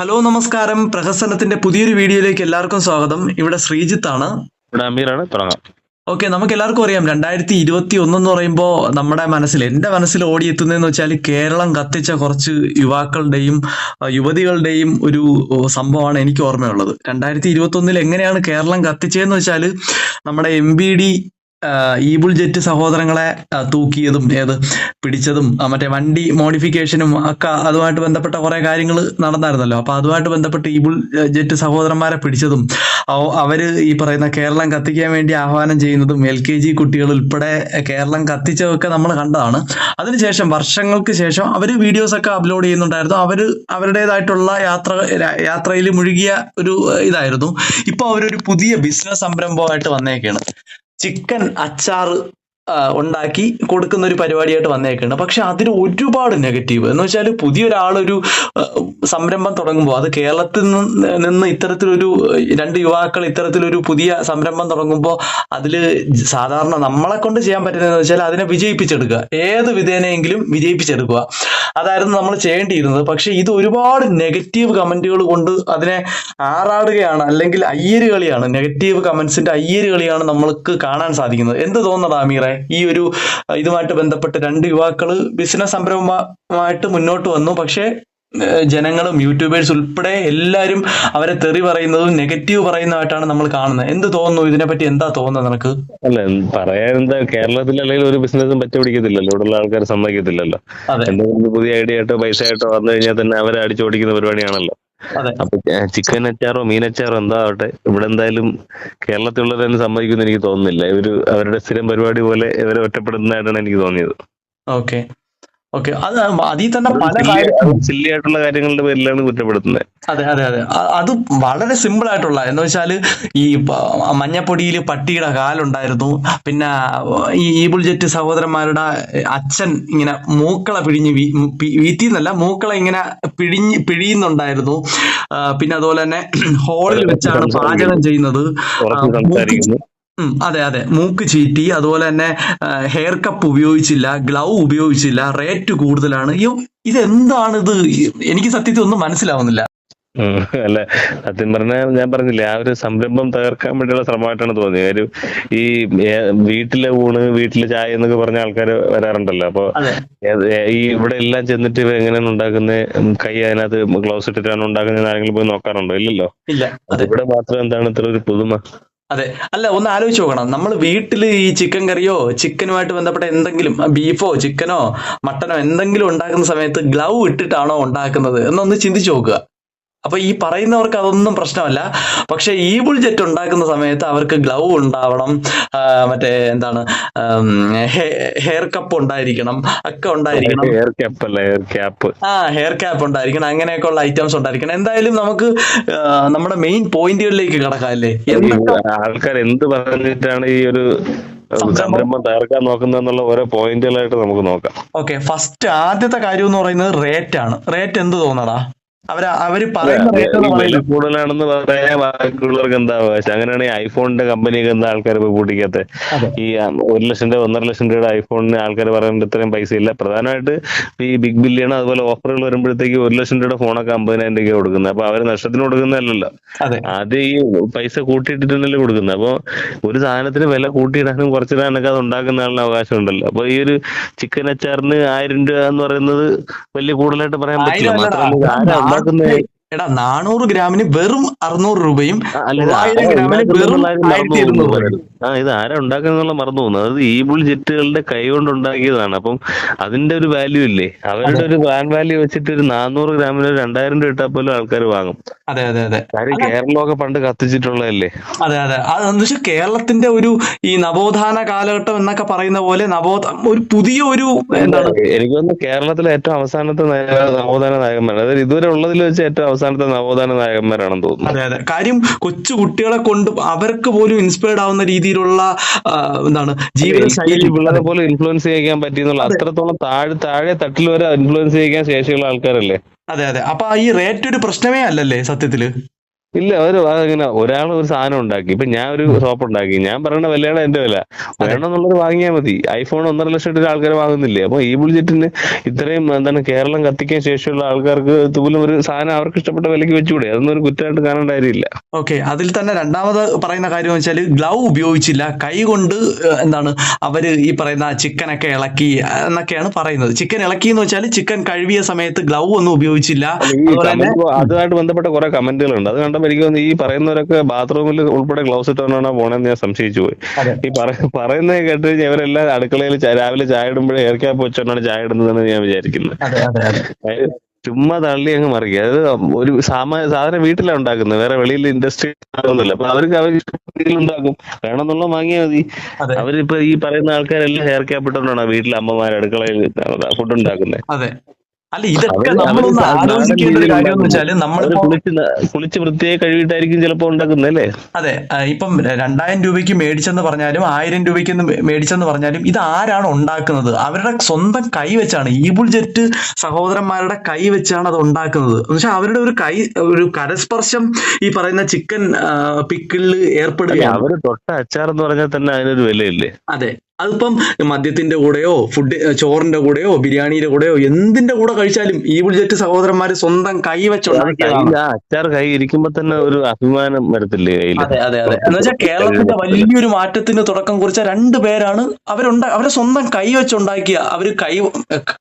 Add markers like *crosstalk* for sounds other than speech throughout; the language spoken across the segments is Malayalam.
ഹലോ നമസ്കാരം. പ്രഹസനത്തിന്റെ പുതിയൊരു വീഡിയോയിലേക്ക് എല്ലാവർക്കും സ്വാഗതം. ഇവിടെ ശ്രീജിത്ത് ആണ് ഇവിടെ അമീറാണ്. തുടങ്ങാം. ഓക്കെ നമുക്ക് എല്ലാവർക്കും അറിയാം. രണ്ടായിരത്തി ഇരുപത്തി ഒന്നെന്ന് പറയുമ്പോൾ നമ്മുടെ മനസ്സിൽ എന്റെ മനസ്സിൽ ഓടിയെത്തുന്നതെന്ന് വെച്ചാൽ കേരളം കത്തിച്ച കുറച്ച് യുവാക്കളുടെയും യുവതികളുടെയും ഒരു സംഭവമാണ് എനിക്ക് ഓർമ്മയുള്ളത്. രണ്ടായിരത്തി ഇരുപത്തി ഒന്നിൽ എങ്ങനെയാണ് കേരളം കത്തിച്ചതെന്ന് വെച്ചാൽ നമ്മുടെ എം ബി ഡി ഈബിൾ ജെറ്റ് സഹോദരങ്ങളെ തൂക്കിയതും ഏത് പിടിച്ചതും മറ്റേ വണ്ടി മോഡിഫിക്കേഷനും ഒക്കെ അതുമായിട്ട് ബന്ധപ്പെട്ട കുറെ കാര്യങ്ങൾ നടന്നായിരുന്നല്ലോ. അപ്പൊ അതുമായിട്ട് ബന്ധപ്പെട്ട് ഈബിൾ ജെറ്റ് സഹോദരന്മാരെ പിടിച്ചതും അവ- അവർ ഈ പറയുന്ന കേരളം കത്തിക്കാൻ വേണ്ടി ആഹ്വാനം ചെയ്യുന്നതും എൽ കെ ജി കുട്ടികൾ ഉൾപ്പെടെ കേരളം കത്തിച്ചതൊക്കെ നമ്മൾ കണ്ടതാണ്. അതിനുശേഷം വർഷങ്ങൾക്ക് ശേഷം വീഡിയോസ് ഒക്കെ അപ്ലോഡ് ചെയ്യുന്നുണ്ടായിരുന്നു. അവർ അവരുടേതായിട്ടുള്ള യാത്ര യാത്രയിൽ മുഴുകിയ ഒരു ഇതായിരുന്നു. ഇപ്പൊ അവരൊരു പുതിയ ബിസിനസ് സംരംഭമായിട്ട് വന്നേക്കാണ്. ചിക്കൻ അച്ചാറ് ഉണ്ടാക്കി കൊടുക്കുന്ന ഒരു പരിപാടിയായിട്ട് വന്നേക്കുന്നുണ്ട്. പക്ഷെ അതിന് ഒരുപാട് നെഗറ്റീവ്. എന്ന് വെച്ചാൽ പുതിയൊരാളൊരു സംരംഭം തുടങ്ങുമ്പോൾ അത് കേരളത്തിൽ നിന്ന് ഇത്തരത്തിലൊരു രണ്ട് യുവാക്കൾ ഇത്തരത്തിലൊരു പുതിയ സംരംഭം തുടങ്ങുമ്പോൾ അതിൽ സാധാരണ നമ്മളെ കൊണ്ട് ചെയ്യാൻ പറ്റുന്നതെന്ന് വെച്ചാൽ അതിനെ വിജയിപ്പിച്ചെടുക്കുക. ഏത് വിധേനയെങ്കിലും വിജയിപ്പിച്ചെടുക്കുക. അതായിരുന്നു നമ്മൾ ചെയ്യേണ്ടിയിരുന്നത്. പക്ഷെ ഇത് ഒരുപാട് നെഗറ്റീവ് കമന്റുകൾ കൊണ്ട് അതിനെ ആറാടുകയാണ് അല്ലെങ്കിൽ അയ്യര് കളിയാണ്. നെഗറ്റീവ് കമന്റ്സിന്റെ അയ്യര് കളിയാണ് നമ്മൾക്ക് കാണാൻ സാധിക്കുന്നത്. എന്ത് തോന്നുന്നത് അമീറെ? ഈ ഒരു ഇതുമായിട്ട് ബന്ധപ്പെട്ട് രണ്ട് യുവാക്കൾ ബിസിനസ് സംരംഭമായിട്ട് മുന്നോട്ട് വന്നു. പക്ഷേ ജനങ്ങളും യൂട്യൂബേഴ്സ് ഉൾപ്പെടെ എല്ലാവരും അവരെ തെറി പറയുന്നതും നെഗറ്റീവ് പറയുന്നതായിട്ടാണ് നമ്മൾ കാണുന്നത്. എന്ത് തോന്നുന്നു? ഇതിനെപ്പറ്റി എന്താ തോന്നുന്നത് നിനക്ക്? അല്ല പറയാൻ എന്താ കേരളത്തിൽ അല്ലെങ്കിൽ ഒരു ബിസിനസ്സും പറ്റ പിടിക്കത്തില്ലല്ലോ. ഇവിടെയുള്ള ആൾക്കാർ സമ്മതിക്കത്തില്ലല്ലോ. എന്തെങ്കിലും പുതിയ ഐഡിയ ആയിട്ടോ പൈസ ആയിട്ടോ വന്നു കഴിഞ്ഞാൽ തന്നെ അവരെ അടിച്ചോടിക്കുന്ന പരിപാടിയാണല്ലോ. അപ്പൊ ചിക്കൻ അച്ചാറോ മീനച്ചാറോ എന്താ ആവട്ടെ? ഇവിടെ എന്തായാലും കേരളത്തിലുള്ളവർ തന്നെ സമ്മതിക്കുമെന്ന് എനിക്ക് തോന്നുന്നില്ല. ഇവർ അവരുടെ സ്ഥിരം പരിപാടി പോലെ ഇവരെ ഒറ്റപ്പെടുന്നതായിട്ടാണ് എനിക്ക് തോന്നിയത്. ഓക്കെ. ഓക്കെ അത് അതിൽ തന്നെ പല സില്ലി ആയിട്ടുള്ള കാര്യങ്ങളുടെ പേരിലാണ് കുറ്റപ്പെടുത്തുന്നത് അതെ അതെ അതെ. അത് വളരെ സിമ്പിൾ ആയിട്ടുള്ള എന്ന് വെച്ചാൽ ഈ മഞ്ഞപ്പൊടിയിൽ പട്ടിയുടെ കാലുണ്ടായിരുന്നു. പിന്നെ ഈ ഈബിൾ ജെറ്റ് സഹോദരന്മാരുടെ അച്ഛൻ ഇങ്ങനെ മൂക്കള പിഴിഞ്ഞ് വീത്തി എന്നല്ല മൂക്കള ഇങ്ങനെ പിഴിഞ്ഞ് പിഴിയുന്നുണ്ടായിരുന്നു. പിന്നെ അതുപോലെ തന്നെ ഹോളിൽ വെച്ചാണ് പാചകം ചെയ്യുന്നത്. അതെ അതെ. മൂക്ക് ചീറ്റി അതുപോലെ തന്നെ ഹെയർ കപ്പ് ഉപയോഗിച്ചില്ല ഗ്ലൗ ഉപയോഗിച്ചില്ല റേറ്റ് കൂടുതലാണ്. അയ്യോ ഇതെന്താണ് ഇത്? എനിക്ക് സത്യത്തിൽ ഒന്നും മനസ്സിലാവുന്നില്ല. അല്ല സത്യം പറഞ്ഞാൽ ഞാൻ പറഞ്ഞില്ലേ ആ ഒരു സംരംഭം തകർക്കാൻ വേണ്ടിയുള്ള ശ്രമമായിട്ടാണ് തോന്നിയത്. കാര്യം ഈ വീട്ടിലെ ഊണ് വീട്ടിലെ ചായ എന്നൊക്കെ പറഞ്ഞ ആൾക്കാർ വരാറുണ്ടല്ലോ. അപ്പൊ ഈ ഇവിടെ എല്ലാം ചെന്നിട്ട് എങ്ങനെയാണ് ഉണ്ടാക്കുന്നത് കൈ അതിനകത്ത് ഗ്ലൗസ് ഇട്ടിട്ടാണ് ഉണ്ടാക്കുന്നത് ആരെങ്കിലും പോയി നോക്കാറുണ്ടോ? ഇല്ലല്ലോ. ഇല്ല ഇവിടെ മാത്രം എന്താണ് ഇത്ര ഒരു പുതുമ? അതെ. അല്ല ഒന്ന് ആലോചിച്ച് നോക്കണം. നമ്മൾ വീട്ടിൽ ഈ ചിക്കൻ കറിയോ ചിക്കനുമായിട്ട് ബന്ധപ്പെട്ട എന്തെങ്കിലും ബീഫോ ചിക്കനോ മട്ടനോ എന്തെങ്കിലും ഉണ്ടാക്കുന്ന സമയത്ത് ഗ്ലൗ ഇട്ടിട്ടാണോ ഉണ്ടാക്കുന്നത് എന്നൊന്ന് ചിന്തിച്ചു നോക്കുക. അപ്പൊ ഈ പറയുന്നവർക്ക് അതൊന്നും പ്രശ്നമല്ല. പക്ഷെ ഈ ബുൾജെറ്റ് ഉണ്ടാക്കുന്ന സമയത്ത് അവർക്ക് ഗ്ലൗ ഉണ്ടാവണം മറ്റേ എന്താണ് ഹെയർ കപ്പ് ഉണ്ടായിരിക്കണം ഒക്കെ ഉണ്ടായിരിക്കണം. ഹെയർ ക്യാപ്പ് അല്ല ഹെയർ ക്യാപ്പ് ആ ഹെയർ ക്യാപ്പ് ഉണ്ടായിരിക്കണം അങ്ങനെയൊക്കെ ഉള്ള ഐറ്റംസ് ഉണ്ടായിരിക്കണം. എന്തായാലും നമുക്ക് നമ്മുടെ മെയിൻ പോയിന്റുകളിലേക്ക് കടക്കാല്ലേ ആൾക്കാർ എന്ത് പറഞ്ഞിട്ടാണ് ഈ ഒരു സംരംഭം- സംരംഭം തകർക്കാൻ നോക്കുന്നതെന്നുള്ള ഓരോ പോയിന്റുകളായിട്ട് നമുക്ക് നോക്കാം. ഓക്കെ ഫസ്റ്റ് ആദ്യത്തെ കാര്യം എന്ന് പറയുന്നത് റേറ്റ് ആണ്. റേറ്റ് എന്ത് തോന്നടാ അവർ അവർ പറയുന്ന കൂടുതലാണെന്ന് പറയാൻ ബാക്കിയുള്ളവർക്ക് എന്താ അവകാശം അങ്ങനെയാണെങ്കിൽ ഐഫോണിന്റെ കമ്പനിയൊക്കെ എന്താ ആൾക്കാർ പോയി പൂട്ടിക്കാത്ത ഈ ഒരു ലക്ഷം രൂപ ഒന്നര ലക്ഷം രൂപയുടെ ഐഫോണിന് ആൾക്കാർ പറയുന്നത് ഇത്രയും പൈസ ഇല്ല. പ്രധാനമായിട്ട് ഈ ബിഗ് ബില്യൺ അതുപോലെ ഓഫറുകൾ വരുമ്പോഴത്തേക്ക് ഒരു ലക്ഷം രൂപയുടെ ഫോണൊക്കെ അമ്പതിനായിരം രൂപ കൊടുക്കുന്നത്. അപ്പൊ അവർ നഷ്ടത്തിന് കൊടുക്കുന്നതല്ലല്ലോ. അത്. ഈ പൈസ കൂട്ടിയിട്ടിട്ടല്ലേ കൊടുക്കുന്നത്. അപ്പൊ ഒരു സാധനത്തിന് വില കൂട്ടിയിടാനും കുറച്ചിടാനൊക്കെ അത് ഉണ്ടാക്കുന്ന ആളിന് അവകാശം ഉണ്ടല്ലോ. അപ്പൊ ഈ ഒരു ചിക്കൻ അച്ചാറിന് ആയിരം രൂപ എന്ന് പറയുന്നത് വലിയ കൂടുതലായിട്ട് പറയാൻ പറ്റില്ല. മാത്രമല്ല ഇത് ആരാ ഉണ്ടാക്കുന്നത് എടാ നാനൂറ് ഗ്രാമിന് വെറും അറുന്നൂറ് രൂപയും ആ, ഇത് ആരാ ഗ്രാമിന് വെറും എന്നുള്ള കാര്യം ആയിരത്തി മറന്നു ഇരുന്നൂറ് പോകുന്നു. ആ ഇത് ആരാ ഉണ്ടാക്കുന്നുള്ള മറന്നു പോകുന്നു. അത് ഈ ബുൾ ജെറ്റുകളുടെ കൈ കൊണ്ട് ഉണ്ടാക്കിയതാണ്. അപ്പം അതിന്റെ ഒരു വാല്യൂ ഇല്ലേ? അവരുടെ ഒരു ബ്രാൻഡ് വാല്യൂ വെച്ചിട്ട് ഒരു നാനൂറ് ഗ്രാമിന് ഒരു രണ്ടായിരം രൂപ ഇട്ടാൽ പോലും ആൾക്കാർ വാങ്ങും. അതെ അതെ അതെ. കാര്യം കേരളമൊക്കെ പണ്ട് കത്തിച്ചിട്ടുള്ളതല്ലേ? അതെ അതെ. അതെന്ന് വെച്ചാൽ കേരളത്തിന്റെ ഒരു ഈ നവോത്ഥാന കാലഘട്ടം എന്നൊക്കെ പറയുന്ന പോലെ നവോത് ഒരു പുതിയ ഒരു എന്താണ്? എനിക്ക് തോന്നുന്നു കേരളത്തിലെ ഏറ്റവും അവസാനത്തെ നവോത്ഥാന നായകന്മാർ. അതായത് ഇതുവരെ ഉള്ളതിൽ വെച്ച് ഏറ്റവും അവസാനത്തെ നവോത്ഥാന നായകന്മാരാണെന്ന് തോന്നുന്നു. അതെ അതെ. കാര്യം കൊച്ചു കുട്ടികളെ കൊണ്ട് അവർക്ക് പോലും ഇൻസ്പയർഡ് ആവുന്ന രീതിയിലുള്ള എന്താണ് ജീവിത ശൈലി പിള്ളേരെ പോലെ ഇൻഫ്ലുവൻസ് ചെയ്യിക്കാൻ പറ്റിയെന്നുള്ള അത്രത്തോളം താഴെ താഴെ തട്ടിൽ വരെ ഇൻഫ്ലുവൻസ് ചെയ്യിക്കാൻ ശേഷിയുള്ള ആൾക്കാരല്ലേ? അതെ അതെ. അപ്പൊ ഈ റേറ്റ് ഒരു പ്രശ്നമേ അല്ലല്ലേ സത്യത്തിൽ? ഇല്ല ഒരു അങ്ങനെ ഒരാൾ ഒരു സാധനം ഉണ്ടാക്കി. ഇപ്പൊ ഞാൻ ഒരു ഷോപ്പ് ഉണ്ടാക്കി. ഞാൻ പറയണ വിലയാണ് എന്റെ വില. വേണമെന്നുള്ളത് വാങ്ങിയാൽ മതി. ഐഫോൺ ഒന്നര ലക്ഷം ഇട്ട് ആൾക്കാർ വാങ്ങുന്നില്ലേ? അപ്പൊ ഈ ബുൾജെറ്റിന് ഇത്രയും എന്താണ് കേരളം കത്തിക്കാൻ ശേഷിയുള്ള ആൾക്കാർക്ക് ഇതുപോലും ഒരു സാധനം അവർക്ക് ഇഷ്ടപ്പെട്ട വിലക്ക് വെച്ചുകൂടെ? അതൊന്നും ഒരു കുറ്റമായിട്ട് കാണേണ്ട കാര്യമില്ല. ഓക്കെ. അതിൽ തന്നെ രണ്ടാമത് പറയുന്ന കാര്യം വെച്ചാൽ ഗ്ലൗ ഉപയോഗിച്ചില്ല. കൈ കൊണ്ട് എന്താണ് അവർ ഈ പറയുന്ന ചിക്കനൊക്കെ ഇളക്കി എന്നൊക്കെയാണ് പറയുന്നത്. ചിക്കൻ ഇളക്കി എന്ന് വെച്ചാൽ ചിക്കൻ കഴുകിയ സമയത്ത് ഗ്ലൗ ഒന്നും ഉപയോഗിച്ചില്ല. അതുമായിട്ട് ബന്ധപ്പെട്ട കുറെ കമന്റുകൾ ഉണ്ട് അത് കണ്ടപ്പോൾ എനിക്ക് തോന്നുന്നു ഈ പറയുന്നവരൊക്കെ ബാത്റൂമിൽ ഉൾപ്പെടെ ഗ്ലൗസ് ഇട്ടുകൊണ്ടാണ് പോണെന്ന് ഞാൻ സംശയിച്ചു പോയി. ഈ പറ- പറയുന്നത് കേട്ട് കഴിഞ്ഞാൽ ഇവരെല്ലാം അടുക്കളയിൽ രാവിലെ ചായ ഇടുമ്പോഴേ എയർ ക്യാപ്പ് വെച്ചോണ്ടാണ് ചായ ഇടുന്നതെന്ന് ഞാൻ വിചാരിക്കുന്നത്. ചുമ്മാ തള്ളി അങ്ങ് മറിക്കുക. അത് ഒരു സാമാന്യ സാധനം വീട്ടിലാണ് ഉണ്ടാക്കുന്നത്. വേറെ വെളിയിൽ ഇൻഡസ്ട്രി ഒന്നുമില്ല. അപ്പൊ അവർക്ക് അവർ ഉണ്ടാക്കും. വേണമെന്നുള്ള വാങ്ങിയാൽ മതി. അവരിപ്പോ ഈ പറയുന്ന ആൾക്കാരെല്ലാം ഹെയർ ക്യാപ്പ് ഇട്ടോണ്ടാണ് വീട്ടിലെ അമ്മമാർ അടുക്കളയിൽ ഫുഡ് ഉണ്ടാക്കുന്നത് അല്ല ഇതൊക്കെ നമ്മളൊന്ന് ആലോചിക്കേണ്ട ഒരു കാര്യം എന്ന് നമ്മൾ കുളിച്ച് വൃത്തിയായി കഴുകിയിട്ടായിരിക്കും ചിലപ്പോ ഉണ്ടാക്കുന്നത് അല്ലേ? അതെ ഇപ്പം രണ്ടായിരം രൂപയ്ക്ക് മേടിച്ചെന്ന് പറഞ്ഞാലും ആയിരം രൂപയ്ക്ക് മേടിച്ചെന്ന് പറഞ്ഞാലും ഇത് ആരാണ് ഉണ്ടാക്കുന്നത്? അവരുടെ സ്വന്തം കൈ വെച്ചാണ് ഈബിൾ ജെറ്റ് സഹോദരന്മാരുടെ കൈ വെച്ചാണ് അത് ഉണ്ടാക്കുന്നത്. വെച്ചാൽ അവരുടെ ഒരു കൈ ഒരു കരസ്പർശം ഈ പറയുന്ന ചിക്കൻ പിക്കിളിൽ അല്ല ഏർപ്പെടുകയാണ്. അവർ തൊട്ട അച്ചാർ എന്ന് പറഞ്ഞാൽ തന്നെ അതിനൊരു വിലയില്ലേ? അതെ. അതിപ്പം മദ്യത്തിന്റെ കൂടെയോ ഫുഡ് ചോറിന്റെ കൂടെയോ ബിരിയാണിയുടെ കൂടെയോ എന്തിന്റെ കൂടെ കഴിച്ചാലും ഈ ബുൾജറ്റ് സഹോദരന്മാര് സ്വന്തം കൈ ആ അച്ചാർ കൈ ഇരിക്കുമ്പോ തന്നെ ഒരു അഭിമാനം വരത്തില്ലേ അതെ അതെ അതെ. എന്ന് വെച്ചാൽ കേരളത്തിന്റെ വലിയൊരു മാറ്റത്തിന് തുടക്കം കുറിച്ച രണ്ടു പേരാണ് അവരുണ്ട അവരെ സ്വന്തം കൈ വെച്ചുണ്ടാക്കിയ അവർ കൈ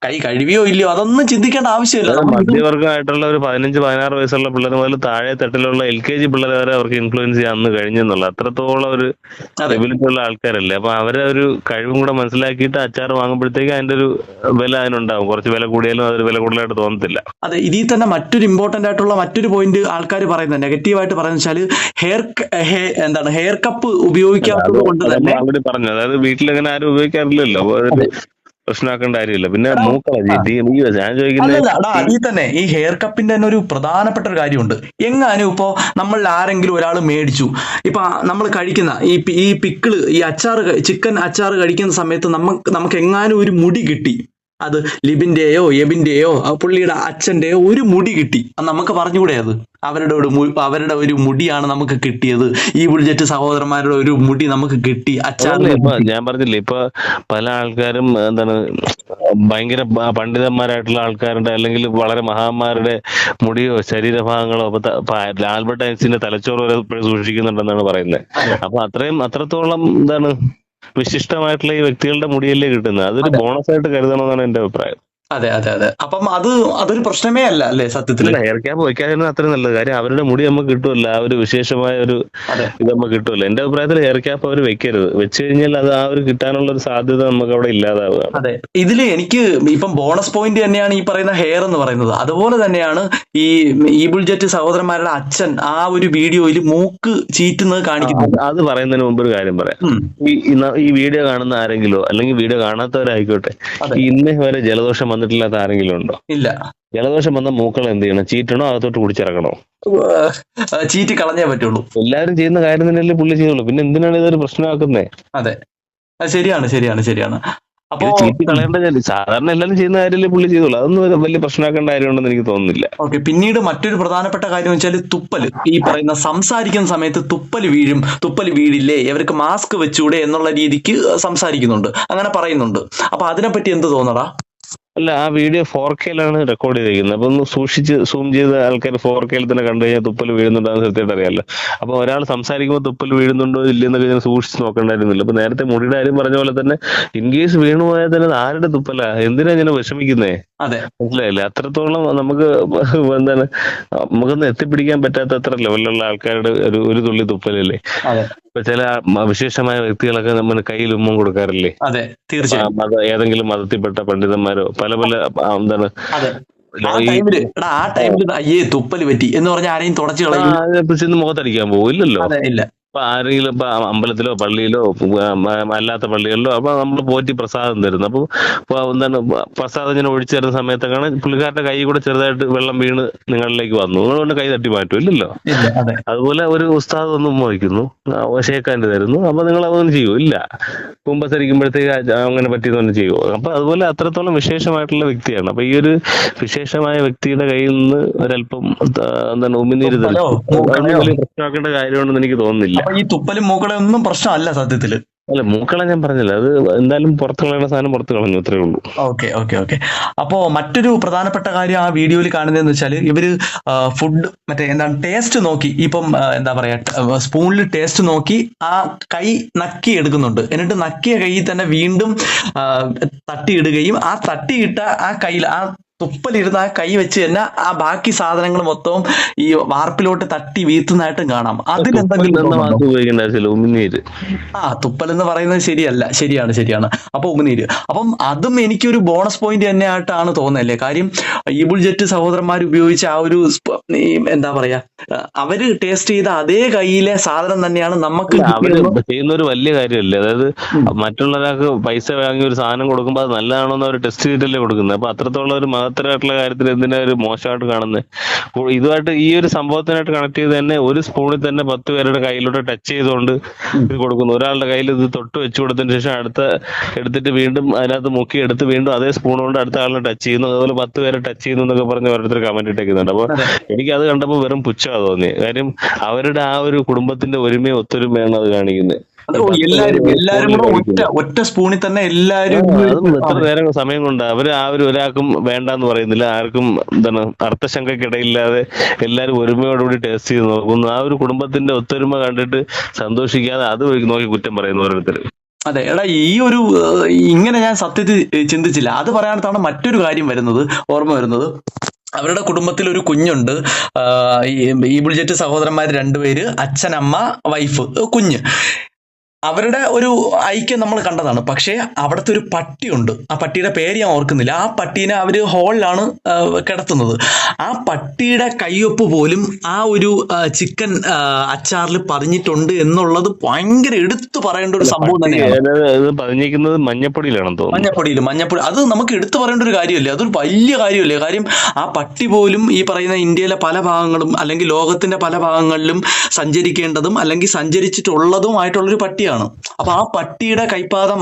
കൈ കഴിവിയോ ഇല്ലയോ അതൊന്നും ചിന്തിക്കേണ്ട ആവശ്യമില്ല. മധ്യവർഗമായിട്ടുള്ള ഒരു പതിനഞ്ച് പതിനാറ് വയസ്സുള്ള പിള്ളേർ മുതൽ താഴെ തട്ടിലുള്ള എൽ കെ ജി പിള്ളേരെ വരെ അവർക്ക് ഇൻഫ്ലുവൻസ് ചെയ്യാൻ അന്ന് കഴിഞ്ഞെന്നുള്ള. അത്രത്തോളം ഒരു ഉള്ള ആൾക്കാരല്ലേ. അപ്പൊ അവരെ ഒരു കഴിവും കൂടെ മനസ്സിലാക്കിയിട്ട് അച്ചാർ വാങ്ങുമ്പോഴത്തേക്ക് അതിന്റെ ഒരു വില അതിനുണ്ടാവും. കുറച്ച് വില കൂടിയാലും അതൊരു വില കൂടുതലായിട്ട് തോന്നത്തില്ല. അതെ ഇതിൽ തന്നെ മറ്റൊരു ഇമ്പോർട്ടന്റ് ആയിട്ടുള്ള മറ്റൊരു പോയിന്റ് ആൾക്കാർ പറയുന്നത് നെഗറ്റീവായിട്ട് പറയുന്ന വെച്ചാൽ ഹെയർ എന്താണ് ഹെയർ കപ്പ് ഉപയോഗിക്കാത്തത് കൊണ്ട് തന്നെ പറഞ്ഞു. അതായത് വീട്ടിൽ അങ്ങനെ ആരും ഉപയോഗിക്കാറില്ലല്ലോ. പ്രശ്നമാക്കേണ്ട കാര്യമില്ല. പിന്നെ അതിൽ തന്നെ ഈ ഹെയർ കപ്പിന്റെ തന്നെ ഒരു പ്രധാനപ്പെട്ട ഒരു കാര്യമുണ്ട്. എങ്ങാനും ഇപ്പോ നമ്മൾ ആരെങ്കിലും ഒരാൾ മേടിച്ചു. ഇപ്പൊ നമ്മൾ കഴിക്കുന്ന ഈ ഈ പിക്കിൾ ഈ അച്ചാറ് ചിക്കൻ അച്ചാറ് കഴിക്കുന്ന സമയത്ത് നമുക്ക് നമുക്ക് എങ്ങാനും ഒരു മുടി കിട്ടി. അത് ലിബിന്റെയോ എബിന്റെയോ ആ പുള്ളിയുടെ അച്ഛന്റെയോ ഒരു മുടി കിട്ടി. അത് നമുക്ക് പറഞ്ഞുകൂടെ അത്? അവരുടെ ഒരു അവരുടെ ഒരു മുടിയാണ് നമുക്ക് കിട്ടിയത്. ഈ ബുൾജറ്റ് സഹോദരന്മാരുടെ ഒരു മുടി നമുക്ക് കിട്ടി. അതല്ലേ ഞാൻ പറഞ്ഞില്ലേ ഇപ്പൊ പല ആൾക്കാരും എന്താണ് ഭയങ്കര പണ്ഡിതന്മാരായിട്ടുള്ള ആൾക്കാരുടെ അല്ലെങ്കിൽ വളരെ മഹാന്മാരുടെ മുടിയോ ശരീരഭാഗങ്ങളോ അപ്പൊ ആൽബർട്ട് ഐൻസ്റ്റീന്റെ തലച്ചോറ് വരെ സൂക്ഷിക്കുന്നുണ്ടെന്നാണ് പറയുന്നത്. അപ്പൊ അത്രയും അത്രത്തോളം എന്താണ് വിശിഷ്ടമായിട്ടുള്ള ഈ വ്യക്തികളുടെ മുടിയല്ലേ കിട്ടുന്നത്? അതൊരു ബോണസ് ആയിട്ട് കരുതണമെന്നാണ് എന്റെ അഭിപ്രായം. അതെ അതെ അതെ. അപ്പം അത് അതൊരു പ്രശ്നമേ അല്ല അല്ലേ സത്യത്തിൽ ഹെയർ ക്യാപ്പ് വയ്ക്കാതിരുന്ന അത്ര നല്ലത്. കാര്യം അവരുടെ മുടി നമുക്ക് കിട്ടുമല്ല ആ ഒരു വിശേഷമായ ഒരു ഇത് നമുക്ക് കിട്ടുമല്ലോ എന്റെ അഭിപ്രായത്തിൽ ഹെയർ ക്യാപ്പ് അവർ വെക്കരുത്. വെച്ച് കഴിഞ്ഞാൽ അത് ആ ഒരു കിട്ടാനുള്ള ഒരു സാധ്യത നമുക്ക് അവിടെ ഇല്ലാതാവുക അതെ. ഇതിൽ എനിക്ക് ഇപ്പം ബോണസ് പോയിന്റ് തന്നെയാണ് ഈ പറയുന്ന ഹെയർ എന്ന് പറയുന്നത്. അതുപോലെ തന്നെയാണ് ഈ ഈ ബുൾജറ്റ് സഹോദരന്മാരുടെ അച്ഛൻ ആ ഒരു വീഡിയോയിൽ മൂക്ക് ചീറ്റുന്നത് കാണിക്കുന്നത് അത് പറയുന്നതിന് മുമ്പ് ഒരു കാര്യം പറയാം. ഈ വീഡിയോ കാണുന്ന ആരെങ്കിലും അല്ലെങ്കിൽ വീഡിയോ കാണാത്തവരായിക്കോട്ടെ ഇന്നേ വരെ ജലദോഷം വന്നിട്ടില്ലാത്ത ആരെങ്കിലും ഉണ്ടോ? ഇല്ല. ജലദോഷം വന്ന മൂക്കൾ എന്ത് ചെയ്യണം? ചീറ്റണോ? അകത്തോട്ട് കുടിച്ചിറക്കണോ? ചീറ്റ് കളഞ്ഞേ പറ്റുള്ളൂ. എല്ലാരും ചെയ്യുന്ന കാര്യം തന്നെയല്ലേ പുള്ളി ചെയ്യുള്ളൂ. പിന്നെ എന്തിനാണ് ഇതൊരു പ്രശ്നമാക്കുന്നത് അതെ. ശരിയാണ് ശരിയാണ് ശരിയാണ്. അപ്പൊ ചീറ്റി കളയേണ്ട സാധാരണ എല്ലാരും ചെയ്യുന്ന കാര്യമല്ലേ പുള്ളി ചെയ്തോളൂ അതൊന്നും വലിയ പ്രശ്നമാക്കേണ്ട കാര്യമുണ്ടെന്ന് എനിക്ക് തോന്നുന്നില്ല. ഓക്കെ പിന്നീട് മറ്റൊരു പ്രധാനപ്പെട്ട കാര്യം വെച്ചാൽ തുപ്പൽ ഈ പറയുന്ന സംസാരിക്കുന്ന സമയത്ത് തുപ്പൽ വീഴും തുപ്പൽ വീഴില്ലേ? ഇവർക്ക് മാസ്ക് വെച്ചൂടെ എന്നുള്ള രീതിക്ക് സംസാരിക്കുന്നുണ്ട്. അങ്ങനെ പറയുന്നുണ്ട്. അപ്പൊ അതിനെപ്പറ്റി എന്ത് തോന്നടാ? അല്ല ആ വീഡിയോ ഫോർ കെയിലാണ് റെക്കോർഡ് ചെയ്തിരിക്കുന്നത്. അപ്പൊ ഒന്ന് സൂക്ഷിച്ച് സൂം ചെയ്ത ആൾക്കാർ ഫോർ കെയിൽ തന്നെ കണ്ടു കഴിഞ്ഞാൽ തുപ്പൽ വീഴുന്നുണ്ടാകുന്ന കൃത്യമായിട്ട് അറിയാമല്ലോ അപ്പൊ ഒരാൾ സംസാരിക്കുമ്പോൾ തുപ്പൽ വീഴുന്നുണ്ടോ ഇല്ലെന്നൊക്കെ ഞാൻ സൂക്ഷിച്ച് നോക്കണ്ടായിരുന്നില്ല. അപ്പൊ നേരത്തെ മുടിയുടെ കാര്യം പറഞ്ഞ പോലെ തന്നെ ഇൻ കേസ് വീണു പോയാൽ തന്നെ ആരുടെ തുപ്പല? എന്തിനാ ഞാൻ വിഷമിക്കുന്നേ? മനസ്സിലായില്ലേ? അത്രത്തോളം നമുക്ക് *laughs* എന്താണ് നമുക്കൊന്നും എത്തിപ്പിടിക്കാൻ പറ്റാത്ത അത്ര ലെവലിലുള്ള ആൾക്കാരുടെ ഒരു ഒരു തുള്ളി തുപ്പലല്ലേ? ഇപ്പൊ ചില വിശേഷമായ വ്യക്തികളൊക്കെ നമ്മൾ കയ്യിൽ ഉമ്മം കൊടുക്കാറില്ലേ? അതെ തീർച്ചയായും. മത ഏതെങ്കിലും മതത്തിൽപ്പെട്ട പണ്ഡിതന്മാരോ പല പല എന്താണ്? ആ ടൈമിൽ എടാ ആ ടൈമിൽ അയ്യേ തുപ്പൽ പറ്റി എന്ന് പറഞ്ഞ ആരെയും തുടച്ചു കളയും. മുഖത്തടിക്കാൻ പോകില്ലല്ലോ ഇല്ല. ഇപ്പൊ ആരെങ്കിലും ഇപ്പൊ അമ്പലത്തിലോ പള്ളിയിലോ അല്ലാത്ത പള്ളികളിലോ അപ്പൊ നമ്മൾ പോറ്റി പ്രസാദം തരുന്നു. അപ്പൊ ഇപ്പൊ എന്താണ് പ്രസാദം ഇങ്ങനെ ഒഴിച്ചു തരുന്ന സമയത്തൊക്കെയാണ് പുള്ളിക്കാരുടെ കൈ കൂടെ ചെറുതായിട്ട് വെള്ളം വീണ് നിങ്ങളിലേക്ക് വന്നു. നിങ്ങളുകൊണ്ട് കൈ തട്ടി മാറ്റും ഇല്ലല്ലോ? അതെ. അതുപോലെ ഒരു ഉസ്താദ് ഒന്ന് വഹിക്കുന്നു ഷേക്കാന്റെ തരുന്നു. അപ്പൊ നിങ്ങൾ അതൊന്നും ചെയ്യൂ? ഇല്ല. കുമ്പസരിക്കുമ്പോഴത്തേക്ക് അങ്ങനെ പറ്റിയതൊന്നും ചെയ്യുമോ അപ്പൊ അതുപോലെ അത്രത്തോളം വിശേഷമായിട്ടുള്ള വ്യക്തിയാണ്. അപ്പൊ ഈ ഒരു വിശേഷമായ വ്യക്തിയുടെ കയ്യിൽ നിന്ന് ഒരല്പം എന്താണ് ഉമിനീര് പ്രശ്നമാക്കേണ്ട കാര്യമുണ്ടെന്ന് എനിക്ക് തോന്നുന്നില്ല. ഈ തുപ്പലും മൂക്കളൊന്നും പ്രശ്നമല്ല സത്യത്തിൽ. അല്ല മൂക്കള ഞാൻ പറഞ്ഞില്ല. അത് എന്തായാലും പുറത്ത് കളയുന്ന സാധനം പുറത്ത് കളഞ്ഞു അത്രേ ഉള്ളൂ. Okay okay okay. അപ്പോ മറ്റൊരു പ്രധാനപ്പെട്ട കാര്യം ആ വീഡിയോയിൽ കാണുന്നതെന്ന് വെച്ചാൽ ഇവർ ഫുഡ് മറ്റേ എന്താണ് ടേസ്റ്റ് നോക്കി. ഇപ്പം എന്താ പറയാ സ്പൂണിൽ ടേസ്റ്റ് നോക്കി ആ കൈ നക്കി എടുക്കുന്നുണ്ട്. എന്നിട്ട് നക്കിയ കൈയിൽ തന്നെ വീണ്ടും തട്ടിയിടുകയും ആ തട്ടിയിട്ട ആ കയ്യിൽ ആ തുപ്പലിരുന്ന ആ കൈ വെച്ച് തന്നെ ആ ബാക്കി സാധനങ്ങൾ മൊത്തവും ഈ വാർപ്പിലോട്ട് തട്ടി വീത്തുന്നതായിട്ടും കാണാം. അതിലെന്തെങ്കിലും ആ തുപ്പൽ എന്ന് പറയുന്നത് ശരിയല്ല. ശരിയാണ് ശരിയാണ്. അപ്പൊ ഉമിനീര്. അപ്പം അതും എനിക്കൊരു ബോണസ് പോയിന്റ് തന്നെ ആയിട്ടാണ് തോന്നുന്നല്ലേ കാര്യം ഈബിൾ ജെറ്റ് സഹോദരന്മാർ ഉപയോഗിച്ച ആ ഒരു എന്താ പറയാ അവർ ടേസ്റ്റ് ചെയ്ത അതേ കയ്യിലെ സാധനം തന്നെയാണ് നമുക്ക് ചെയ്യുന്ന ഒരു വലിയ കാര്യമല്ലേ? അതായത് മറ്റുള്ള ഒരാൾക്ക് പൈസ വാങ്ങി ഒരു സാധനം കൊടുക്കുമ്പോൾ അത് നല്ലതാണോ എന്ന് അവർ ടെസ്റ്റ് ചെയ്തിട്ടല്ലേ കൊടുക്കുന്നത്. അപ്പൊ അത്രത്തോളം ഒരു മഹത്തരമായിട്ടുള്ള കാര്യത്തിൽ എന്തിനാ ഒരു മോശമായിട്ട് കാണുന്നത് ഇതുമായിട്ട് ഈ ഒരു സംഭവത്തിനായിട്ട് കണക്ട് ചെയ്ത് തന്നെ ഒരു സ്പൂണിൽ തന്നെ പത്ത് പേരുടെ കയ്യിലോട്ട് ടച്ച് ചെയ്തുകൊണ്ട് ഇത് കൊടുക്കുന്നു. ഒരാളുടെ കയ്യിൽ ഇത് തൊട്ട് വെച്ചു കൊടുത്തതിന് ശേഷം അടുത്ത എടുത്തിട്ട് വീണ്ടും അതിനകത്ത് മുക്കി എടുത്ത് വീണ്ടും അതേ സ്പൂൺ കൊണ്ട് അടുത്ത ആളിനെ ടച്ച് ചെയ്യുന്നു. അതുപോലെ പത്ത് പേരെ ടച്ച് ചെയ്യുന്നു എന്നൊക്കെ പറഞ്ഞ് ഓരോരുത്തർ കമന്റ് ഇട്ടേക്കുന്നുണ്ട്. അപ്പൊ എനിക്ക് അത് കണ്ടപ്പോൾ വെറും പുച്ഛമാണ് തോന്നിയത് കാര്യം അവരുടെ ആ ഒരു കുടുംബത്തിന്റെ ഒരുമയും ഒത്തൊരുമയാണ് അത് കാണിക്കുന്നത് എല്ലാരും എല്ലാരും കൂടെ ഒറ്റ ഒറ്റ സ്പൂണിൽ തന്നെ എല്ലാരും എത്ര നേരം സമയം കൊണ്ട്. അവർ ആ ഒരു ഒരാൾക്കും വേണ്ടെന്ന് പറയുന്നില്ല. ആർക്കും എന്താണ് അർത്ഥശങ്കക്കിടയില്ലാതെ എല്ലാരും ഒരുമയോടുകൂടി ടേസ്റ്റ് ചെയ്ത് നോക്കുന്നു. ആ ഒരു കുടുംബത്തിന്റെ ഒത്തൊരുമ കണ്ടിട്ട് സന്തോഷിക്കാതെ അത് നോക്കി കുറ്റം പറയുന്നു ഓരോരുത്തർ അതെ എടാ ഈ ഒരു ഇങ്ങനെ ഞാൻ സത്യത്തിൽ ചിന്തിച്ചില്ല. അത് പറയാനത്താണ് മറ്റൊരു കാര്യം വരുന്നത് ഓർമ്മ വരുന്നത്. അവരുടെ കുടുംബത്തിൽ ഒരു കുഞ്ഞുണ്ട്. ഈ ബുൾജറ്റ് സഹോദരന്മാർ രണ്ടുപേര് അച്ഛൻ അമ്മ വൈഫ് കുഞ്ഞ്. അവരുടെ ഒരു ഐക്യം നമ്മൾ കണ്ടതാണ്. പക്ഷേ അവിടുത്തെ ഒരു പട്ടിയുണ്ട്. ആ പട്ടിയുടെ പേര് ഞാൻ ഓർക്കുന്നില്ല. ആ പട്ടീനെ അവർ ഹോളിലാണ് കിടത്തുന്നത്. ആ പട്ടിയുടെ കയ്യൊപ്പ് പോലും ആ ഒരു ചിക്കൻ അച്ചാറിൽ പറഞ്ഞിട്ടുണ്ട് എന്നുള്ളത് ഭയങ്കര എടുത്തു പറയേണ്ട ഒരു സംഭവം തന്നെയാണ്. ഇത് പതിഞ്ഞിരിക്കുന്നത്? മഞ്ഞപ്പൊടിയിലാണെന്ന് തോന്നുന്നു. മഞ്ഞപ്പൊടിയിൽ മഞ്ഞപ്പൊടി. അത് നമുക്ക് എടുത്തു പറയേണ്ട ഒരു കാര്യമല്ലേ? അതൊരു വലിയ കാര്യമല്ലേ? കാര്യം ആ പട്ടി പോലും ഈ പറയുന്ന ഇന്ത്യയിലെ പല ഭാഗങ്ങളും അല്ലെങ്കിൽ ലോകത്തിന്റെ പല ഭാഗങ്ങളിലും സഞ്ചരിക്കേണ്ടതും അല്ലെങ്കിൽ സഞ്ചരിച്ചിട്ടുള്ളതുമായിട്ടുള്ളൊരു പട്ടിയാണ്. അപ്പൊ ആ പട്ടിയുടെ കൈപ്പാദം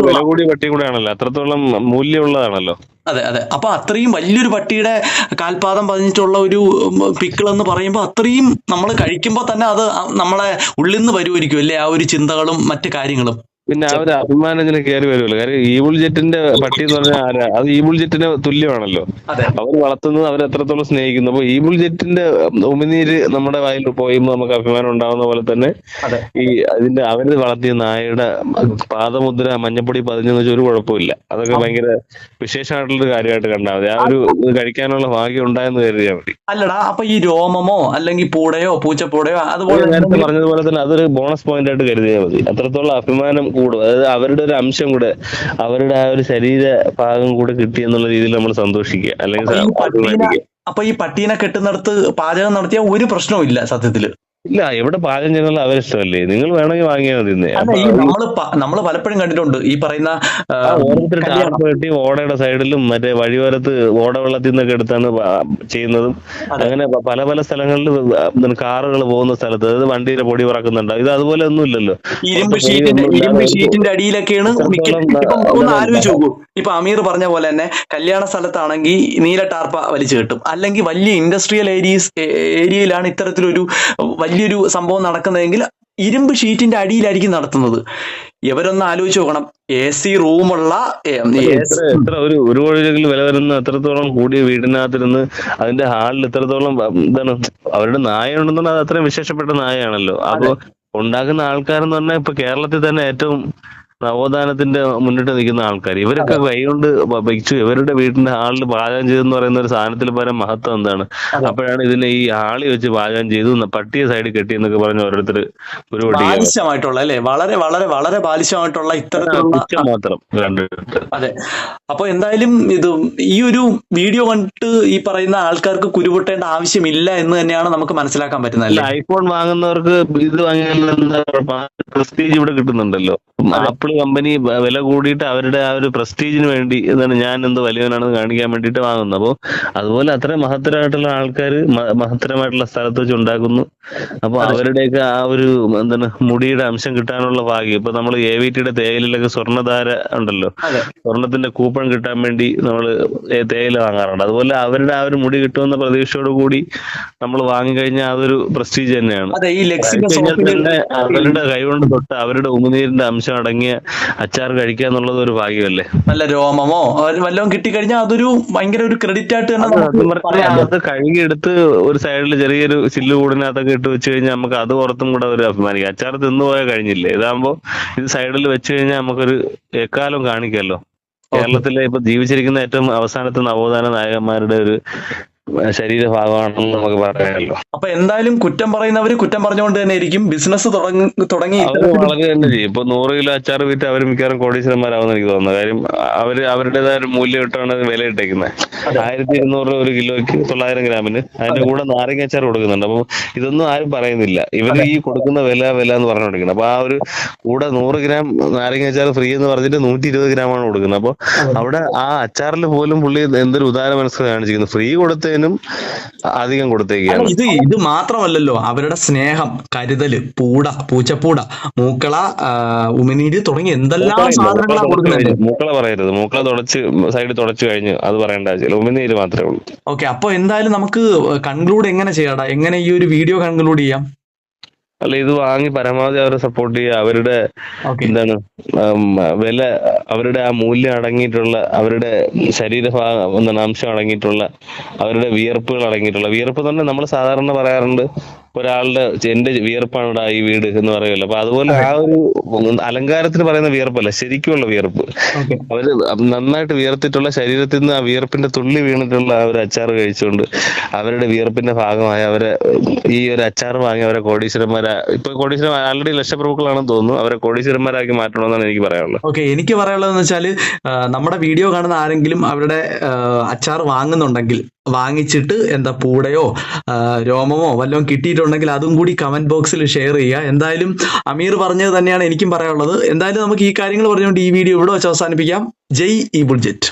വില കൂടിയ പട്ടി കൂടെ ആണല്ലോ അത്രത്തോളം മൂല്യമുള്ളതാണല്ലോ. അതെ അതെ. അപ്പൊ അത്രയും വലിയൊരു പട്ടിയുടെ കാൽപാദം പതിഞ്ഞിട്ടുള്ള ഒരു പിക്കിൾ എന്ന് പറയുമ്പോൾ അത്രയും നമ്മൾ കഴിക്കുമ്പോൾ തന്നെ അത് നമ്മളെ ഉള്ളിൽ നിന്ന് വരുമായിരിക്കും അല്ലേ? ആ ഒരു ചിന്തകളും മറ്റു കാര്യങ്ങളും. പിന്നെ അവർ ഇങ്ങനെ കയറി വരുമല്ലോ. കാര്യം ഈബിൾ ജെറ്റിന്റെ പട്ടി എന്ന് പറഞ്ഞാൽ ആരാ? അത് ഈബിൾ ജെറ്റിന് തുല്യമാണല്ലോ. അവർ വളർത്തുന്നത് അവർ എത്രത്തോളം സ്നേഹിക്കുന്നു. അപ്പൊ ഈബിൾ ജെറ്റിന്റെ ഉമിനീര് നമ്മുടെ വായിൽ പോയുമ്പോൾ നമുക്ക് അഭിമാനം ഉണ്ടാവുന്ന പോലെ തന്നെ ഈ അതിന്റെ അവർ വളർത്തിയ നായയുടെ പാദമുദ്ര മഞ്ഞപ്പൊടി പതിഞ്ഞെന്ന് വെച്ചാൽ ഒരു കുഴപ്പമില്ല. അതൊക്കെ ഭയങ്കര വിശേഷമായിട്ടുള്ള കാര്യമായിട്ട് കണ്ടാൽ മതി. ആ ഒരു കഴിക്കാനുള്ള ഭാഗ്യം ഉണ്ടായെന്ന് കരുതിയാൽ മതി. അല്ലടാ അപ്പൊ ഈ രോമമോ അല്ലെങ്കിൽ പൂടയോ പൂച്ചപ്പൂടയോ അതുപോലെ നേരത്തെ പറഞ്ഞതുപോലെ തന്നെ അതൊരു ബോണസ് പോയിന്റ് ആയിട്ട് കരുതിയാൽ മതി. അത്രത്തോളം അഭിമാനം കൂടും. അതായത് അവരുടെ ഒരു അംശം കൂടെ അവരുടെ ആ ഒരു ശരീര ഭാഗം കൂടെ കിട്ടി എന്നുള്ള രീതിയിൽ നമ്മൾ സന്തോഷിക്കുക. അല്ലെങ്കിൽ അപ്പൊ ഈ പട്ടീനെ കെട്ടുന്നിടത്ത് പാചകം നടത്തിയ ഒരു പ്രശ്നവും ഇല്ല സത്യത്തിൽ. ഇല്ല എവിടെ പാചകം ചെയ്യുന്നത് അവരെ ഇഷ്ടമല്ലേ? നിങ്ങൾ വേണമെങ്കിൽ വാങ്ങിയാൽ മതി. നമ്മൾ നമ്മൾ പലപ്പോഴും കണ്ടിട്ടുണ്ട് ഈ പറയുന്ന ഓരോരുത്തർ ടാപ്പ് കെട്ടി ഓടയുടെ സൈഡിലും മറ്റേ വഴിയോരത്ത് ഓട വെള്ളത്തിൽ നിന്നൊക്കെ എടുത്താണ് ചെയ്യുന്നതും. അങ്ങനെ പല പല സ്ഥലങ്ങളിൽ കാറുകൾ പോകുന്ന സ്ഥലത്ത് അതായത് വണ്ടിയുടെ പൊടി പറക്കുന്നുണ്ടാവും ഇത് അതുപോലെ ഒന്നും ഇല്ലല്ലോ ഇരുമ്പ് ഷീറ്റിന്റെ അടിയിലൊക്കെയാണ് ആലോചിച്ച് നോക്കൂ. ഇപ്പൊ അമീർ പറഞ്ഞ പോലെ തന്നെ കല്യാണ സ്ഥലത്താണെങ്കിൽ നീല ടാർപ്പ വലിച്ചു കിട്ടും. അല്ലെങ്കിൽ വലിയ ഇൻഡസ്ട്രിയൽ ഏരിയസ് ഏരിയയിലാണ് ഇത്തരത്തിലൊരു വലിയൊരു സംഭവം നടക്കുന്നതെങ്കിൽ ഇരുമ്പ് ഷീറ്റിന്റെ അടിയിലായിരിക്കും നടത്തുന്നത്. ഇവരൊന്ന് ആലോചിച്ച് നോക്കണം. എ സി റൂമുള്ള എത്ര ഒരു ഒരു വില വരുന്ന എത്രത്തോളം കൂടിയ വീടിനകത്തിരുന്ന് അതിന്റെ ഹാളിൽ ഇത്രത്തോളം എന്താണ് അവരുടെ നായ ഉണ്ടെന്നുണ്ടെങ്കിൽ അത് അത്രയും വിശേഷപ്പെട്ട നായയാണല്ലോ. അപ്പൊ ഉണ്ടാക്കുന്ന ആൾക്കാരെന്ന് പറഞ്ഞാൽ ഇപ്പൊ കേരളത്തിൽ തന്നെ ഏറ്റവും നവോത്ഥാനത്തിന്റെ മുന്നിട്ട് നിൽക്കുന്ന ആൾക്കാർ ഇവരൊക്കെ കൈകൊണ്ട് വെച്ചു. ഇവരുടെ വീടിന്റെ ഹാളിൽ പാചകം ചെയ്തെന്ന് പറയുന്ന ഒരു സാധനത്തിൽ പരം മഹത്വം എന്താണ്? അപ്പോഴാണ് ഇതിനെ ഈ ആളി വെച്ച് പാചകം ചെയ്തു പട്ടിയ സൈഡിൽ കെട്ടി എന്നൊക്കെ പറഞ്ഞ് ഓരോരുത്തർ ഒരു ബാലിശമായിട്ടുള്ള അല്ലെ? വളരെ വളരെ വളരെ ബാലിശമായിട്ടുള്ള ഇത്തരത്തിലുള്ള മാത്രം അതെ. അപ്പൊ എന്തായാലും ഇത് ഈ ഒരു വീഡിയോ കണ്ടിട്ട് ഈ പറയുന്ന ആൾക്കാർക്ക് കുരുപൊട്ടേണ്ട ആവശ്യമില്ല എന്ന് തന്നെയാണ് നമുക്ക് മനസ്സിലാക്കാൻ പറ്റുന്നത് ഐഫോൺ വാങ്ങുന്നവർക്ക് ഇത് വാങ്ങിയാൽ ഇവിടെ കിട്ടുന്നുണ്ടല്ലോ. ആപ്പിൾ കമ്പനി വ- വില കൂടിയിട്ട് അവരുടെ ആ ഒരു പ്രസ്റ്റീജിന് വേണ്ടി എന്താണ് ഞാൻ എന്ത് വലിയവനാണെന്ന് കാണിക്കാൻ വേണ്ടിയിട്ട് വാങ്ങുന്നു അപ്പോൾ അതുപോലെ അത്ര മഹത്തരമായിട്ടുള്ള ആൾക്കാർ മഹത്തരമായിട്ടുള്ള സ്ഥലത്ത് വെച്ച് ഉണ്ടാക്കുന്നു. അപ്പൊ അവരുടെയൊക്കെ ആ ഒരു എന്താണ് മുടിയുടെ അംശം കിട്ടാനുള്ള ഭാഗ്യം. ഇപ്പൊ നമ്മൾ എ വി ടിയുടെ തേയിലൊക്കെ സ്വർണധാര ഉണ്ടല്ലോ. സ്വർണത്തിന്റെ കൂപ്പൺ കിട്ടാൻ വേണ്ടി നമ്മൾ തേയില വാങ്ങാറുണ്ട്. അതുപോലെ അവരുടെ ആ ഒരു മുടി കിട്ടുമെന്ന പ്രതീക്ഷയോട് കൂടി നമ്മൾ വാങ്ങിക്കഴിഞ്ഞാൽ അതൊരു പ്രസ്റ്റീജ് തന്നെയാണ്. അവരുടെ കൈകൊണ്ട് തൊട്ട് അവരുടെ ഉമിനീരിന്റെ അംശം അടങ്ങിയ അച്ചാർ കഴിക്കുക എന്നുള്ളത് ഒരു ഭാഗ്യമല്ലേ? നല്ല രോമമോ? വല്ലതും കിട്ടിക്കഴിഞ്ഞാൽ അതൊരു ഭയങ്കര ഒരു ക്രെഡിറ്റ് ആയിട്ട് തന്നെ അത് കഴുകിയെടുത്ത് ഒരു സൈഡിൽ ചെറിയൊരു ചില്ല് കൂടിനകത്തൊക്കെ ഇട്ട് വെച്ച് കഴിഞ്ഞാൽ നമുക്ക് അത് പുറത്തും കൂടെ ഒരു അഭിമാനിക്കാം. അച്ചാർ തിന്നു പോയാൽ കഴിഞ്ഞില്ലേ? ഇതാകുമ്പോ ഇത് സൈഡിൽ വെച്ച് കഴിഞ്ഞാൽ നമുക്കൊരു എക്കാലം കാണിക്കാമല്ലോ കേരളത്തിലെ ഇപ്പൊ ജീവിച്ചിരിക്കുന്ന ഏറ്റവും അവസാനത്തെ നവോത്ഥാന നായകന്മാരുടെ ഒരു ശരീരഭാഗമാണെന്ന് നമുക്ക് പറയാമല്ലോ. അപ്പൊ എന്തായാലും കുറ്റം പറയുന്നവര് കുറ്റം പറഞ്ഞുകൊണ്ട് തന്നെ ഇരിക്കും. ബിസിനസ് തുടങ്ങി വളരെ തന്നെ ചെയ്യും. ഇപ്പൊ നൂറ് കിലോ അച്ചാർ വിറ്റ് അവർ മിക്കവാറും കോടീശ്വരന്മാരാവുന്ന എനിക്ക് തോന്നുന്നു. കാര്യം അവർ അവരുടേതായ ഒരു മൂല്യം ഇട്ടാണ് വില ഇട്ടേക്കുന്നത് ആയിരത്തി ഇരുന്നൂറ് ഒരു കിലോയ്ക്ക് തൊള്ളായിരം ഗ്രാമിന് അതിന്റെ കൂടെ നാരങ്ങ അച്ചാർ കൊടുക്കുന്നുണ്ട്. അപ്പൊ ഇതൊന്നും ആരും പറയുന്നില്ല. ഇവർ ഈ കൊടുക്കുന്ന വില വില എന്ന് പറഞ്ഞുകൊണ്ടിരിക്കുന്നത് അപ്പൊ ആ ഒരു കൂടെ നൂറ് ഗ്രാം നാരങ്ങ അച്ചാർ ഫ്രീ എന്ന് പറഞ്ഞിട്ട് നൂറ്റി ഇരുപത് ഗ്രാമാണ് കൊടുക്കുന്നത്. അപ്പൊ അവിടെ ആ അച്ചാറിൽ പോലും പുള്ളി എന്തൊരു ഉദാര മനസ്സിലാണ് കാണിച്ചിരിക്കുന്നു. ഫ്രീ കൊടുത്തതിനും അധികം കൊടുത്തേക്കാണ്. ഇത് ഇത് മാത്രമല്ലല്ലോ അവരുടെ സ്നേഹം കരുതൽ പൂട പൂച്ചപ്പൂട മൂക്കള ഉമിനീര് തുടങ്ങി എന്തെല്ലാം സാധനങ്ങളാണ് കൊടുക്കുന്നത് മൂക്കള പറയരുത്. മൂക്കള തുടച്ച് സൈഡ് തുടച്ചു കഴിഞ്ഞു. അത് പറയേണ്ട ആവശ്യമില്ല. ഉമിനീര് മാത്രമേ ഉള്ളൂ. ഓക്കെ അപ്പൊ എന്തായാലും നമുക്ക് കൺക്ലൂഡ് എങ്ങനെ ചെയ്യാടാ? എങ്ങനെ ഈ ഒരു വീഡിയോ കൺക്ലൂഡ് ചെയ്യാം? അല്ല ഇത് വാങ്ങി പരമാവധി അവരെ സപ്പോർട്ട് ചെയ്യുക. അവരുടെ എന്താണ് വില അവരുടെ ആ മൂല്യം അടങ്ങിയിട്ടുള്ള അവരുടെ ശരീരഭാഗം എന്താണ് അംശം അടങ്ങിയിട്ടുള്ള അവരുടെ വിയർപ്പുകൾ അടങ്ങിയിട്ടുള്ള. വിയർപ്പ് തന്നെ നമ്മൾ സാധാരണ പറയാറുണ്ട്. ഒരാളുടെ എന്റെ വിയർപ്പാണ് ഈ വീട് എന്ന് പറയുമല്ലോ. അപ്പൊ അതുപോലെ ആ ഒരു അലങ്കാരത്തിന് പറയുന്ന വിയർപ്പല്ല ശരിക്കുമുള്ള വിയർപ്പ്. അവർ നന്നായിട്ട് വിയർത്തിട്ടുള്ള ശരീരത്തിൽ നിന്ന് ആ വിയർപ്പിന്റെ തുള്ളി വീണിട്ടുള്ള ആ ഒരു അച്ചാർ കഴിച്ചുകൊണ്ട് അവരുടെ വിയർപ്പിന്റെ ഭാഗമായ അവരെ ഈ ഒരു അച്ചാർ വാങ്ങി അവരെ കോടീശ്വരന്മാരെ ഇപ്പൊ കോടീശ്വരൻ ആൾറെഡി ലക്ഷപ്രഭുക്കളാണെന്ന് തോന്നുന്നു അവരെ കോടീശ്വരന്മാരാക്കി മാറ്റണമെന്നാണ് എനിക്ക് പറയാനുള്ളത്. ഓക്കെ എനിക്ക് പറയാനുള്ളത് വെച്ചാൽ നമ്മുടെ വീഡിയോ കാണുന്ന ആരെങ്കിലും അവരുടെ അച്ചാർ വാങ്ങുന്നുണ്ടെങ്കിൽ വാങ്ങിച്ചിട്ട് എന്താ പൂടയോ രോമമോ വല്ലതും കിട്ടിയിട്ടുണ്ടെങ്കിൽ അതും കൂടി കമന്റ് ബോക്സിൽ ഷെയർ ചെയ്യുക. എന്തായാലും അമീർ പറഞ്ഞത് തന്നെയാണ് എനിക്കും പറയാനുള്ളത്. എന്തായാലും നമുക്ക് ഈ കാര്യങ്ങൾ പറഞ്ഞുകൊണ്ട് ഈ വീഡിയോ ഇവിടെ വെച്ച് അവസാനിപ്പിക്കാം. ജയ് ഈ ബുൾജെറ്റ്